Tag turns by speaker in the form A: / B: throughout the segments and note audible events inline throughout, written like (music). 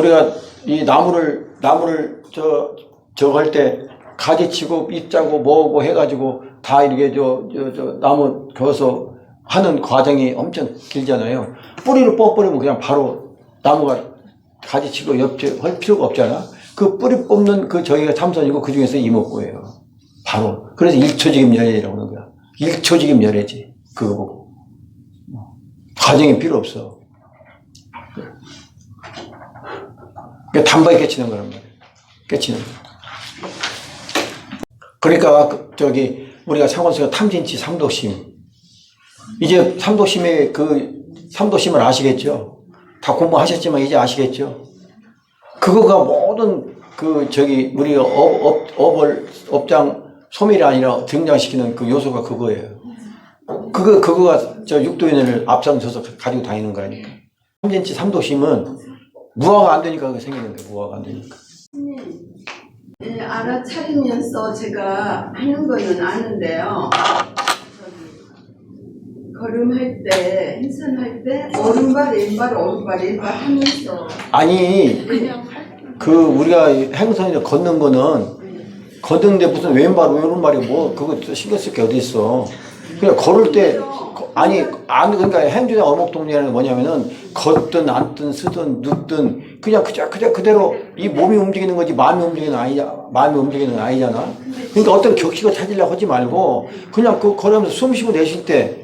A: 우리가 이 나무를 나무를 저 저거 할때 가지 치고 잎 짜고 뭐고 해가지고 다 이렇게 저 저 저 나무 겨서 하는 과정이 엄청 길잖아요. 뿌리를 뽑아버리면 그냥 바로 나무가 가지 치고 옆에 할 필요가 없잖아. 그 뿌리 뽑는 그 저희가 참선이고 그 중에서 이목구예요. 바로. 그래서 일초직임 열애라고 하는 거야. 일초직임 열애지. 그거 보고. 과정이 필요 없어. 그러니까 단박에 깨치는 거란 말이에요. 깨치는 거. 그러니까 그 저기 우리가 상원수가 탐진치 삼도심. 이제 삼도심의 그 삼도심을 아시겠죠? 다 공부하셨지만 이제 아시겠죠? 그거가 모든 그 저기 우리 업, 업, 업을 업장 소멸이 아니라 등장시키는 그 요소가 그거예요. 그거 그거가 저 육도인을 앞장서서 가지고 다니는 거니까. 삼진치 삼도심은 무화가 안 되니까 그게 생기는 거예요. 무화가 안 되니까.
B: 네, 알아차리면서 제가 하는 거는 아는데요. 저기, 걸음할 때, 행선할 때, 오른발, 왼발, 오른발, 왼발 하면서
A: 아니
B: 그냥
A: 그 우리가 행선이나 걷는 거는 걷는데 무슨 왼발 오른발이 뭐 그거 신경 쓸 게 어디 있어. 그냥 걸을 때 거- 아니 안 그러니까 행주나 어목동리라는 게 뭐냐면은 걷든 앉든 쓰든 눕든 그냥 그저 그저 그대로 이 몸이 움직이는 거지 마음이 움직이는 아니야 마음이 움직이는 건 아니잖아. 그러니까 어떤 격식을 찾으려고 하지 말고 그냥 그 걸으면서 숨 쉬고 내쉴 때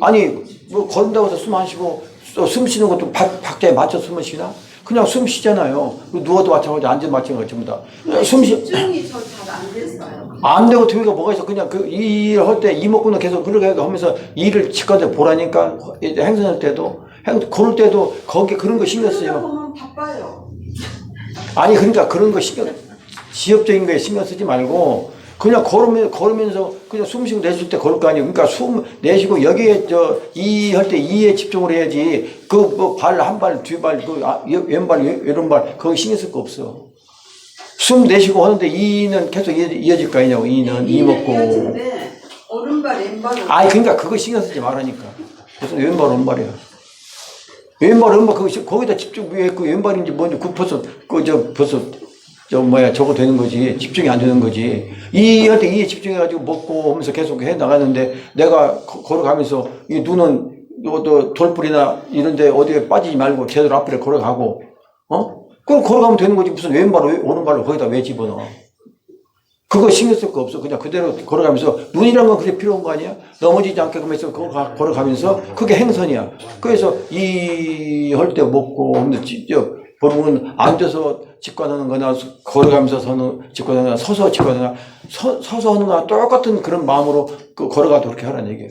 A: 아니 뭐 걸은다고 해서 숨 안 쉬고 또숨 쉬는 것도 박, 박자에 맞춰 숨을 쉬나? 그냥 숨 쉬잖아요. 누워도 마찬가지, 앉아도 마찬가지 전부 다. 숨 쉬,
B: 집중이 저 잘 안 됐어요.
A: 안 되고 되기가 뭐가 있어. 그냥 그일할때 이목구는 계속 그렇게 하면서 일을 직관에 보라니까 이제 행선할 때도 행, 걸을 때도 거기 그런 거 신경 쓰요.
B: 보면 바빠요.
A: 아니 그러니까 그런 거 신경 지엽적인 거에 신경 쓰지 말고 그냥 걸으면 걸으면서 그냥 숨 쉬고 내쉴 때 걸을 거 아니에요. 그러니까 숨 내쉬고 여기에 저 이 할 때 이에 집중을 해야지. 그 뭐 발 한 발, 뒤 발, 그 아, 왼발, 왼발 거기 신경 쓸 거 없어. 숨 내쉬고 하는데 이는 계속 이어- 이어질 거 아니냐고 이는 이 먹고.
B: 오른발, 왼발.
A: 아니 그러니까 그거 신경 쓰지 말라니까. 무슨 왼발 오른발이야. 왼발 오른발 그거 시- 거기다 집중 왜 그 왼발인지 뭔지 그 벌써 그 저 벌써 저 뭐야 저거 되는 거지 집중이 안 되는 거지 이한테 이에 집중해가지고 먹고 하면서 계속 해 나가는데 내가 거- 걸어가면서 이 눈은 이것도 돌불이나 이런데 어디에 빠지지 말고 제대로 앞으로 걸어가고 어 그럼 걸어가면 되는 거지 무슨 왼발 오- 오른발을 거기다 왜 집어넣어 그거 신경 쓸 거 없어. 그냥 그대로 걸어가면서 눈이란 건 그게 필요한 거 아니야? 넘어지지 않게 하면서 걸어가, 걸어가면서 그게 행선이야. 그래서 이 할 때 먹고 하면서 저 보면 앉아서 직관하는 거나 걸어가면서 서는 직관하는 거나 서서 직관하는 거나 서, 서서 하는 거나 똑같은 그런 마음으로 그 걸어가도 그렇게 하라는 얘기예요.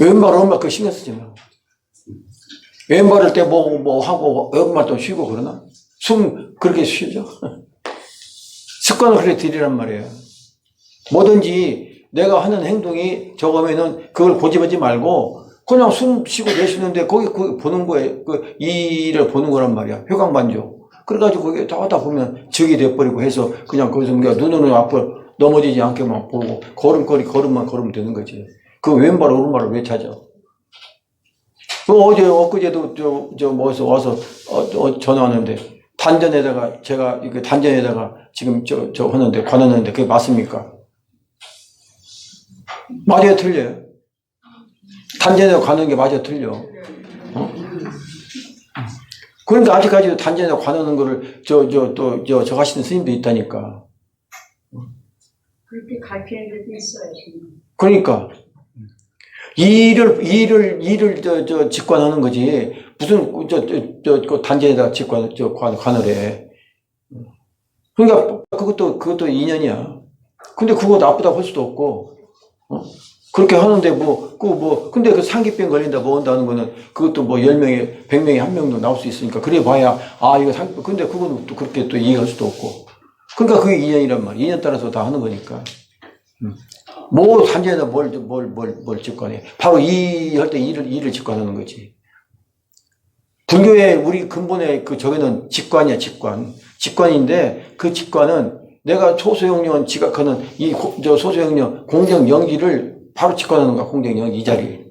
A: 왼발 오른발 그 신경 쓰지 마. 왼발을 때뭐 뭐 하고 오른발 또 쉬고 그러나? 숨 그렇게 쉬죠. (laughs) 습관을 그렇게 들이란 말이에요. 뭐든지 내가 하는 행동이 저거면은 그걸 고집하지 말고 그냥 숨 쉬고 내쉬는데 거기 그 보는 거에 그 일을 보는 거란 말이야. 효강반조. 그래가지고 거기에 다 하다 보면 적이 돼버리고 해서 그냥 거기서 우리가 눈으로 앞으로 넘어지지 않게만 보고 걸음거리 걸음만 걸으면 되는 거지. 그 왼발 오른발을 왜 찾아? 그 어제 엊그제도 저, 저 뭐서 와서 어, 어, 전화 왔는데 단전에다가 제가 이거 단전에다가 지금 저, 저 하는데 관하는데 그게 맞습니까? 맞아요, 틀려요. 단전에다 관하는 게 맞아, 틀려. 어? 그러니까 아직까지도 단전에다 관하는 거를 저, 저, 또, 저, 저 하시는 스님도 있다니까.
C: 그렇게 가르치는 데도 있어요. 지금.
A: 그러니까. 일을, 일을, 일을, 저, 저, 직관하는 거지. 무슨, 저, 저, 저, 그 단전에다 직관, 저, 관, 관을 해. 그러니까, 그것도, 그것도 인연이야. 근데 그거 나쁘다고 할 수도 없고, 어? 그렇게 하는데 뭐, 그 뭐, 근데 그 상기병 걸린다, 뭐 한다는 거는 그것도 뭐 10명에, 100명에 한 명도 나올 수 있으니까. 그래 봐야, 아, 이거 상기병, 근데 그건 또 그렇게 또 이해할 수도 없고. 그러니까 그게 인연이란 말이야. 인연 따라서 다 하는 거니까. 뭐 단지에다 뭘, 뭘, 뭘, 뭘 직관해. 바로 이 할 때 일을, 일을 직관하는 거지. 불교의 우리 근본의 그 저기는 직관이야, 직관. 직관인데 그 직관은 내가 소소영령 지각하는 이, 고- 저 소소영령 공정 연기를 바로 직관하는 거야, 홍대경이 자리.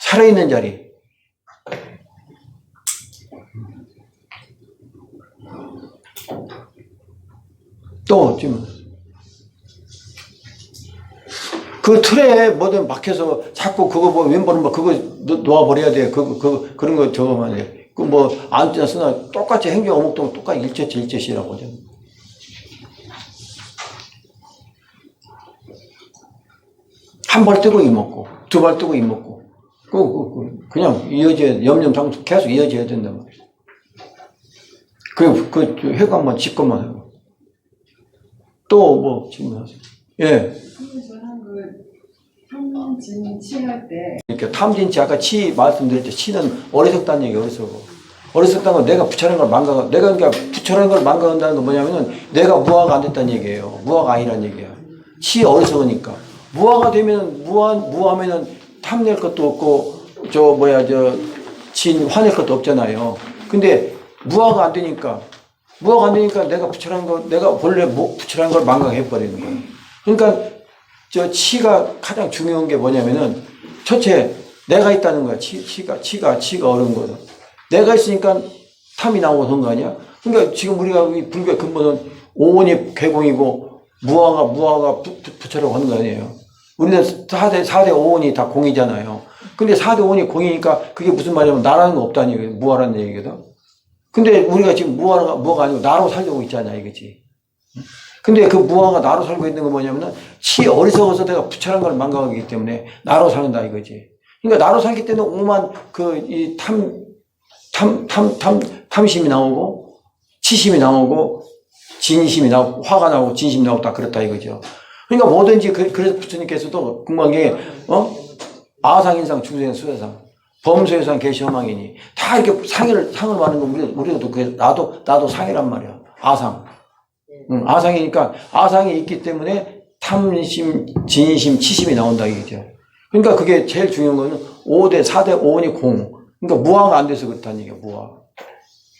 A: 살아있는 자리. 또, 지금. 그 틀에 뭐든 막혀서 자꾸 그거 뭐 왼보는 뭐 그거 놓아버려야 돼. 그, 그, 그런 거 저거만 해. 그 뭐, 안뜨나 쓰나 똑같이 행정 어목도 똑같이 일체치 일체시라고 하잖아. 한 발 뜨고 이먹고, 두 발 뜨고 이먹고. 그, 그, 그, 그냥 이어져야, 염염상 계속 이어져야 된단 말이야. 그, 그, 그 회관만 짓고만 하고. 또 뭐, 질문하세요. 예.
B: 그 탐진 치할 때
A: 이렇게 탐진 치 아까 치 말씀드릴 때 치는 어리석다는 얘기 어리석어. 어리석다는 건 내가 부처라는 걸 망각, 내가 그러니까 부처라는 걸 망각한다는 건 뭐냐면은 내가 무화가 안 됐다는 얘기예요. 무화가 아니란 얘기야. 치 어리석으니까. 무화가 되면 무화, 무화면은 탐낼 것도 없고 저 뭐야 저 진 화낼 것도 없잖아요. 근데 무화가 안 되니까 무화가 안 되니까 내가 부처라는 거 내가 본래 뭐 부처라는 걸 망각해 버리는 거예요. 그러니까 저 치가 가장 중요한 게 뭐냐면은 첫째 내가 있다는 거야. 치, 치가 치가 치가 어려운 거는 내가 있으니까 탐이 나오고 그런 거 아니야? 그러니까 지금 우리가 이 불교의 근본은 오온이 개공이고 무화가 무화가 부, 부, 부처라고 하는 거 아니에요? 우리는 4대 4대 오온이 다 공이잖아요. 근데 4대 오온이 공이니까 그게 무슨 말이냐면 나라는 거 없다는 얘기예요. 무화라는 얘기거든. 근데 우리가 지금 무화가 무화가 아니고 나로 살려고 있잖아 이거지. 근데 그 무화가 나로 살고 있는 건 뭐냐면은 치 어리석어서 내가 부처란 걸 망각하기 때문에 나로 사는다 이거지. 그러니까 나로 살기 때문에 오만 그 이 탐 탐 탐 탐 탐심이 나오고 치심이 나오고 진심이 나오고 화가 나오고 진심이 나오고 다 그렇다 이거죠. 그러니까 뭐든지 그, 그래서 부처님께서도 게 어? 아상인상 중생 수혜상 범수혜상 개시험왕이니 다 이렇게 상해를 상을 많은 거 우리 우리도 그 나도 나도 상해란 말이야 아상 응, 아상이니까 아상이 있기 때문에 탐심 진심 치심이 나온다 이거죠. 그러니까 그게 제일 중요한 거는 5대 4대 5원이 공 그러니까 무화가 안 돼서 그렇다는 얘기야 무화.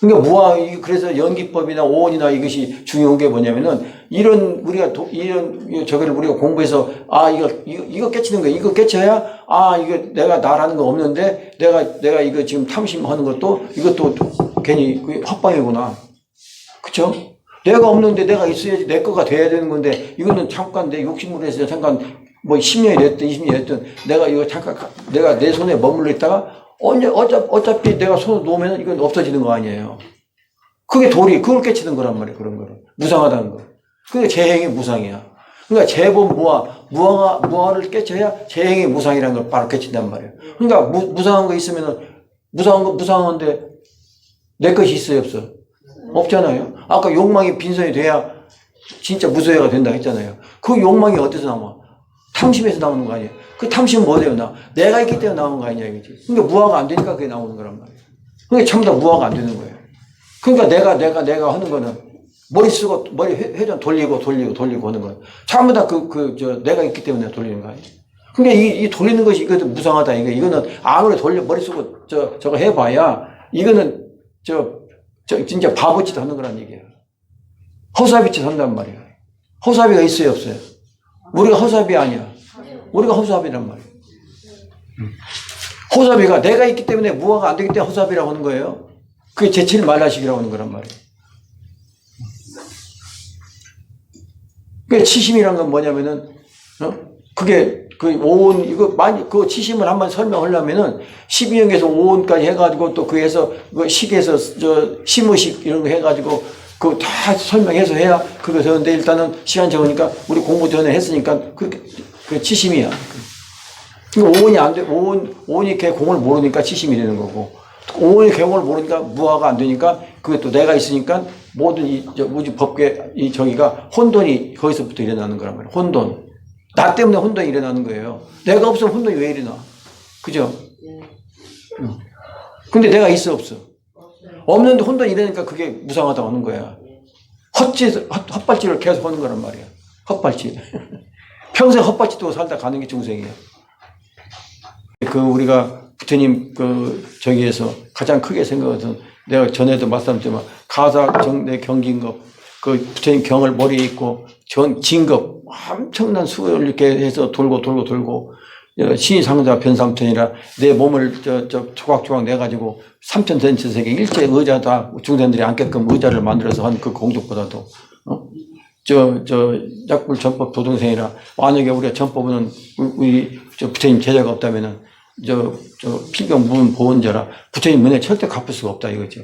A: 그러니까 무화 이- 그래서 연기법이나 오원이나 이것이 중요한 게 뭐냐면은 이런 우리가 도, 이런 저거를 우리가 공부해서 아 이거 이거 이거 깨치는 거 이거 깨쳐야 아 이거 내가 나라는 거 없는데 내가 내가 이거 지금 탐심하는 것도 이것도 괜히 그 헛방이구나 그쵸? 내가 없는데 내가 있어야지 내 거가 돼야 되는 건데 이거는 잠깐 내 욕심으로 해서 잠깐 뭐 10년이 됐든 20년이 됐든 내가 이거 잠깐 가- 내가 내 손에 머물러 있다가 언제 어차피, 어차피 내가 손을 놓으면 이건 없어지는 거 아니에요. 그게 도리, 그걸 깨치는 거란 말이에요. 그런 거를. 무상하다는 거. 그게 재행이 무상이야. 그러니까 재본 무화, 무화가, 무화를 깨쳐야 재행이 무상이라는 걸 바로 깨친단 말이에요. 그러니까 무, 무상한 거 있으면은 무상한 거 무상한데 내 것이 있어요, 없어? 없잖아요. 아까 욕망이 빈손이 돼야 진짜 무소해가 된다 했잖아요. 그 욕망이 어디서 나와? 탐심에서 나오는 거 아니에요. 그 탐심은 뭐예요? 나 내가 있기 때문에 나오는 거 아니냐 이거지. 그러니까 무화가 안 되니까 그게 나오는 거란 말이에요. 그러니까 전부 다 무화가 안 되는 거예요. 그러니까 내가 내가 내가 하는 거는 머리 쓰고 머리 회- 회전 돌리고 돌리고 돌리고 하는 거예요. 전부 다그 그 저 내가 있기 때문에 돌리는 거 아니에요. 그러니까 이, 이 돌리는 것이 이것도 무상하다 이거 이거는 아무리 돌려 머리 쓰고 저 저거 해봐야 이거는 저, 저 진짜 바보짓 하는 거란 얘기예요. 허사비짓 한단 말이에요. 허사비가 있어요 없어요? 우리가 허사비 아니야. 우리가 허사비란 말이에요. 허사비가 내가 있기 때문에 무화가 안 되기 때문에 허사비라고 하는 거예요. 그게 제칠 말라식이라고 하는 거란 말이에요. 그 치심이란 건 뭐냐면은, 어? 그게 그 오온, 이거 많이, 그 치심을 한번 설명하려면은 12형에서 오온까지 해가지고 또 그에서 그 식에서 저 심의식 이런 거 해가지고 그다 설명해서 해야 그거 되는데 일단은 시간 적으니까 우리 공부 전에 했으니까 그, 그 치심이야. 그 오온이 안 돼, 오온, 오온이 걔 공을 모르니까 치심이 되는 거고, 오온이 개 공을 모르니까 무화가 안 되니까, 그게 또 내가 있으니까 모든 이, 저 우주 법계, 이 저기가 혼돈이 거기서부터 일어나는 거란 말이야. 혼돈. 나 때문에 혼돈이 일어나는 거예요. 내가 없으면 혼돈이 왜 일어나? 그죠? 응. 근데 내가 있어, 없어? 없는데 혼돈이 일어나니까 그게 무상하다고 하는 거야. 헛짓, 헛, 헛발질을 계속 하는 거란 말이야. 헛발질. (laughs) 평생 헛발질도 살다 가는 게 중생이에요. 그 우리가 부처님 그 저기에서 가장 크게 생각해서 내가 전에도 말씀드렸지만 가사 정내 경진급 그 부처님 경을 머리에 있고 전 진급 엄청난 수를 이렇게 해서 돌고 돌고 돌고 어, 신의상자 변삼천이라 내 몸을 저, 저 조각조각 내가지고 삼천 전체 세계 일제 의자다 중생들이 앉게끔 의자를 만들어서 한 그 공덕보다도 어? 저, 저, 약불 전법 도동생이라, 만약에 우리가 전법은 우리, 저 부처님 제자가 없다면은, 저, 저, 필경 무문 보원자라 부처님 은혜 절대 갚을 수가 없다 이거죠.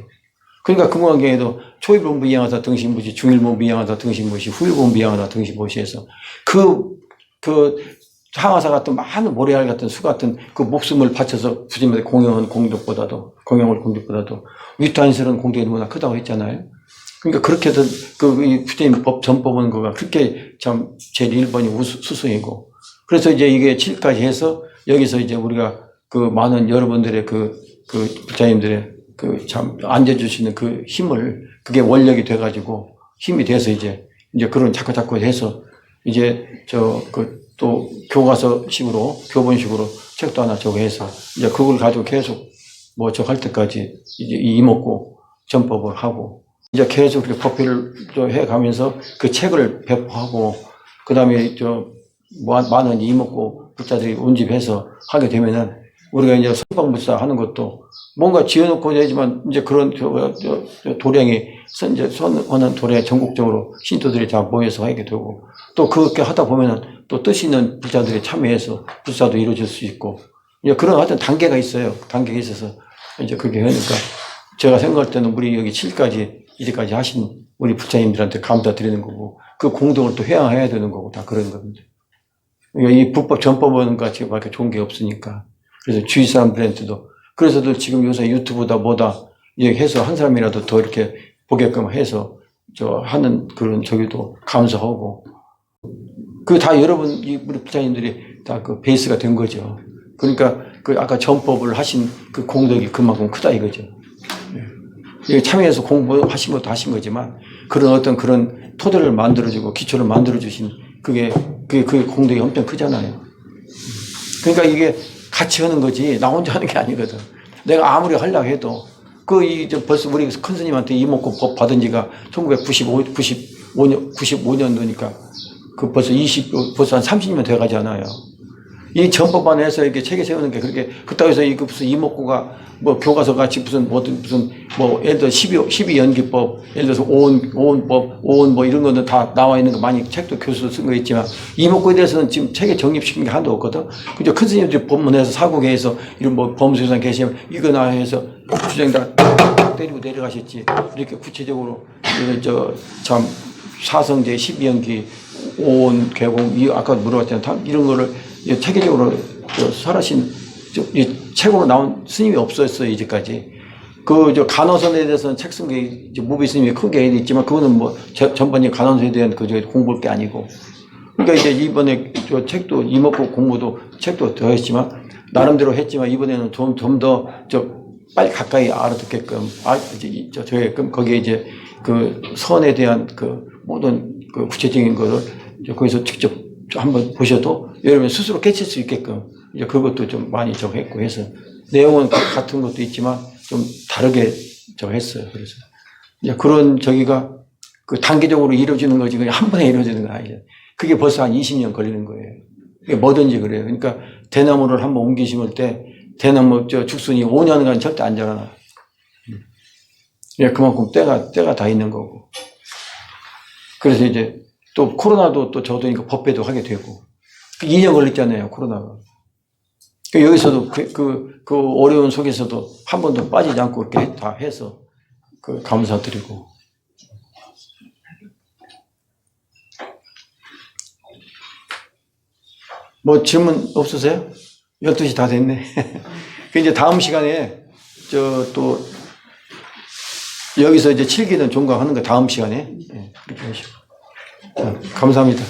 A: 그러니까 금강경에도 초일본부 이양하다 등신무시, 중일본부 이양하다 등신무시, 후일본부 이양하다 등신무시해서 그, 그, 항아사 같은 많은 모래알 같은 수 같은 그 목숨을 바쳐서 부처님한테 공영한 공덕보다도, 공영을 공덕보다도 위탄스러운 공덕이 너무나 크다고 했잖아요. 그러니까 그렇게 해서 그, 이 부처님 법, 전법은 그가 그렇게 참 제일 1번이 우수, 수승이고. 그래서 이제 이게 7까지 해서 여기서 이제 우리가 그 많은 여러분들의 그, 그 부처님들의 그 참 앉아주시는 그 힘을 그게 원력이 돼가지고 힘이 돼서 이제 이제 그런 자꾸 자꾸 해서 이제 저 그 또 교과서식으로 교본식으로 책도 하나 저거 해서 이제 그걸 가지고 계속 뭐 저 할 때까지 이제 이 이목고 전법을 하고 이제 계속 이렇게 법회를 또 해가면서 그 책을 배포하고 그 다음에 저 뭐- 많은 이목고 불자들이 운집해서 하게 되면은 우리가 이제 선방불사 하는 것도 뭔가 지어놓고 내지만 이제 그런 도량이 선, 이제 선하는 도량이 전국적으로 신도들이 다 모여서 하게 되고 또 그렇게 하다 보면은 또뜻 있는 불자들이 참여해서 불사도 이루어질 수 있고 이제 그런 하여튼 단계가 있어요. 단계가 있어서 이제 그게 하니까 제가 생각할 때는 우리 여기 7까지 이제까지 하신 우리 부처님들한테 감사드리는 거고 그 공덕을 또 회양해야 되는 거고 다 그런 겁니다. 그러니까 이 불법 전법은 같이 밖에 좋은 게 없으니까 그래서 주위 사람들한테도 그래서도 지금 요새 유튜브다 뭐다 해서 한 사람이라도 더 이렇게 보게끔 해서 저 하는 그런 저기도 감사하고 그 다 여러분 이 우리 부자님들이 다 그 베이스가 된 거죠. 그러니까 그 아까 전법을 하신 그 공덕이 그만큼 크다 이거죠. 예. 이게 참여해서 공부하신 것도 하신 거지만 그런 어떤 그런 토대를 만들어주고 기초를 만들어주신 그게 그게 그 공덕이 엄청 크잖아요. 그러니까 이게 같이 하는 거지 나 혼자 하는 게 아니거든. 내가 아무리 하려고 해도 그 이제 벌써 우리 큰 스님한테 이목구 법 받은 지가 1995 95년 95년도니까 그 벌써 20 벌써 한 30년 돼 가잖아요. 이 전법안에서 이렇게 책에 세우는 게 그렇게 그따위서 이거 무슨 이목구가 뭐 교과서 같이 무슨 뭐든 무슨 뭐 예를 들어 12, 12 연기법 예를 들어서 오온 오온법 오온 뭐 이런 거는 다 나와 있는 거 많이 책도 교수도 쓴 거 있지만 이목구에 대해서는 지금 책에 정립시킨 게 하나도 없거든. 그저 큰 스님들이 법문에서 사국에서 이런 뭐 법무소장 계시면 이거 나 해서 주장 다 때리고 내려가셨지. 이렇게 구체적으로 저참 사성제 12연기 오온 개공 이 아까 물어봤잖아요. 다 이런 거를 이 체계적으로 저 설하신 저, 이 책으로 나온 스님이 없었어요 이제까지. 그 저 간호선에 대해서는 책 쓴 게 무비 스님이 크게 있지만 그거는 뭐 저- 전반적인 간호선에 대한 그저 공부할 게 아니고. 그러니까 이제 이번에 저 책도 이목구 공부도 책도 더 했지만 나름대로 했지만 이번에는 좀 좀 더 저 빨리 가까이 알아듣게끔 아 이제 이- 저 저게끔 거기에 이제 그 선에 대한 그 모든 그 구체적인 거를 거기서 직접 한번 보셔도 여러분 스스로 깨칠 수 있게끔 이제 그것도 좀 많이 저 했고 해서 내용은 가- 같은 것도 있지만 좀 다르게 저 했어요. 그래서 이제 그런 저기가 그 단계적으로 이루어지는 거지 그냥 한 번에 이루어지는 건 아니에요. 그게 벌써 한 20년 걸리는 거예요. 뭐든지 그래요. 그러니까 대나무를 한번 옮기 심을 때 대나무 저 죽순이 5년간 절대 안 자라나. 예, 그만큼 때가 때가 다 있는 거고. 그래서 이제 또 코로나도 또 저도 이거 법배도 하게 되고 2년 걸렸잖아요 코로나가. 그 여기서도 그, 그, 그 어려운 속에서도 한 번도 빠지지 않고 이렇게 다 해서 그 감사드리고. 뭐 질문 없으세요? 12시 다 됐네. (laughs) 그 이제 다음 시간에 저 또 여기서 이제 칠기는 종강하는 거 다음 시간에 예, 그렇게 하시고. 자, 감사합니다.